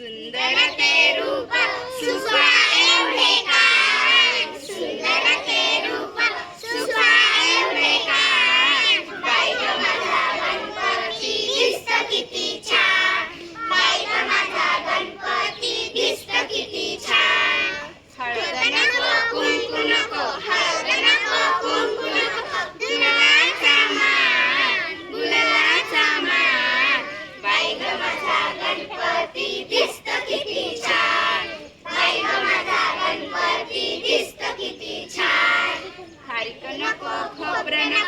सुंदर ते रूप सुसहा एवढे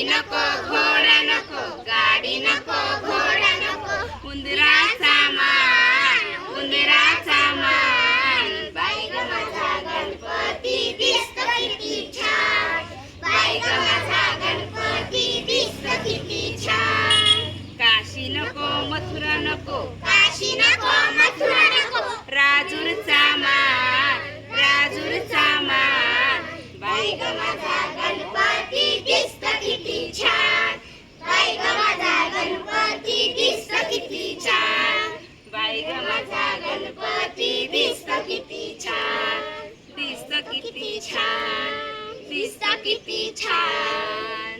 गाडी नको घोडा नको गाडी नको घोडा नको. उंदराचा मान उंदराचा मान बाई माझा गणपती दिसतो किती छान. बाई माझा गणपती दिसतो किती छान. काशी नको मथुरा नको. काशी नको मथुरा नको. राजू किती छान. बाई ग माझा किती छान. दिसत किती छान. दिसत किती छान.